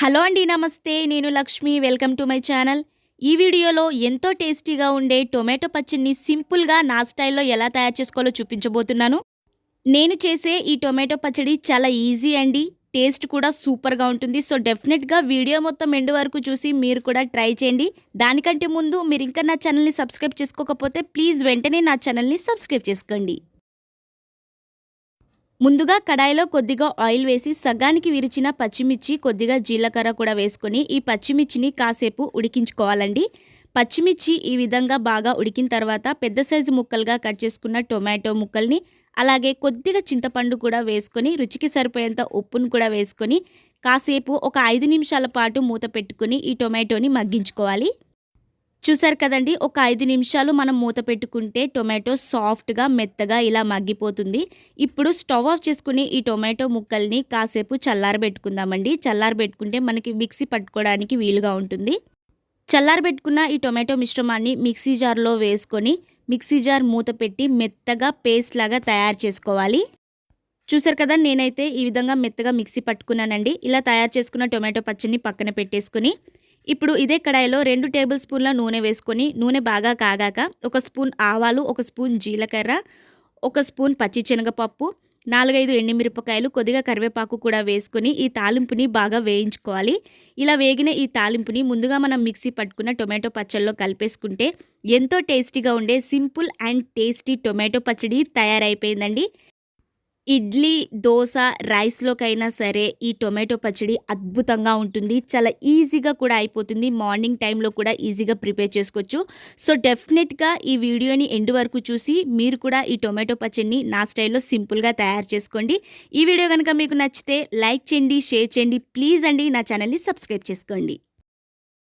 Hello అండి నమస్తే. నేను Lakshmi. Welcome to my channel. ఈ వీడియోలో ఎంతో టేస్టీగా ఉండే టొమాటో పచ్చడిని సింపుల్గా నా స్టైల్లో ఎలా తయారు చేసుకోవాలో చూపించబోతున్నాను. నేను చేసే ఈ టొమాటో పచ్చడి చాలా ఈజీ అండి. టేస్ట్ కూడా సూపర్గా ఉంటుంది. సో డెఫినెట్గా వీడియో మొత్తం ఎండు వరకు చూసి మీరు కూడా ట్రై చేయండి. దానికంటే ముందు మీరు ఇంకా నా ఛానల్ని సబ్స్క్రైబ్ చేసుకోకపోతే ప్లీజ్ వెంటనే నా ఛానల్ని సబ్స్క్రైబ్ చేసుకోండి. ముందుగా కడాయిలో కొద్దిగా ఆయిల్ వేసి సగానికి విరిచిన పచ్చిమిర్చి కొద్దిగా జీలకర్ర కూడా వేసుకొని ఈ పచ్చిమిర్చిని కాసేపు ఉడికించుకోవాలండి. పచ్చిమిర్చి ఈ విధంగా బాగా ఉడికిన తర్వాత పెద్ద సైజు ముక్కలుగా కట్ చేసుకున్న టొమాటో ముక్కల్ని అలాగే కొద్దిగా చింతపండు కూడా వేసుకొని రుచికి సరిపోయేంత ఉప్పును కూడా వేసుకొని కాసేపు ఒక ఐదు నిమిషాల పాటు మూత పెట్టుకుని ఈ టొమాటోని మగ్గించుకోవాలి. చూసారు కదండి ఒక ఐదు నిమిషాలు మనం మూత పెట్టుకుంటే టొమాటో సాఫ్ట్గా మెత్తగా ఇలా మగ్గిపోతుంది. ఇప్పుడు స్టవ్ ఆఫ్ చేసుకుని ఈ టొమాటో ముక్కల్ని కాసేపు చల్లారబెట్టుకుందామండి. చల్లారబెట్టుకుంటే మనకి మిక్సీ పట్టుకోవడానికి వీలుగా ఉంటుంది. చల్లారబెట్టుకున్న ఈ టొమాటో మిశ్రమాన్ని మిక్సీ జార్లో వేసుకొని మిక్సీ జార్ మూత పెట్టి మెత్తగా పేస్ట్ లాగా తయారు చేసుకోవాలి. చూసారు కదా నేనైతే ఈ విధంగా మెత్తగా మిక్సీ పట్టుకున్నానండి. ఇలా తయారు చేసుకున్న టొమాటో పచ్చడిని పక్కన పెట్టేసుకుని ఇప్పుడు ఇదే కడాయిలో రెండు టేబుల్ స్పూన్ల నూనె వేసుకొని నూనె బాగా కాగాక ఒక స్పూన్ ఆవాలు ఒక స్పూన్ జీలకర్ర ఒక స్పూన్ పచ్చి శనగపప్పు నాలుగైదు ఎండుమిరపకాయలు కొద్దిగా కరివేపాకు కూడా వేసుకొని ఈ తాలింపుని బాగా వేయించుకోవాలి. ఇలా వేగిన ఈ తాలింపుని ముందుగా మనం మిక్సీ పట్టుకున్న టొమాటో పచ్చళ్ళలో కలిపేసుకుంటే ఎంతో టేస్టీగా ఉండే సింపుల్ అండ్ టేస్టీ టొమాటో పచ్చడి తయారైపోయిందండి. ఇడ్లీ దోశ రైస్లోకైనా సరే ఈ టొమాటో పచ్చడి అద్భుతంగా ఉంటుంది. చాలా ఈజీగా కూడా అయిపోతుంది. మార్నింగ్ టైంలో కూడా ఈజీగా ప్రిపేర్ చేసుకోవచ్చు. సో డెఫినెట్గా ఈ వీడియోని ఎండు వరకు చూసి మీరు కూడా ఈ టొమాటో పచ్చడిని నా స్టైల్లో సింపుల్గా తయారు చేసుకోండి. ఈ వీడియో కనుక మీకు నచ్చితే లైక్ చేయండి షేర్ చేయండి. ప్లీజ్ అండి నా ఛానల్ని సబ్స్క్రైబ్ చేసుకోండి.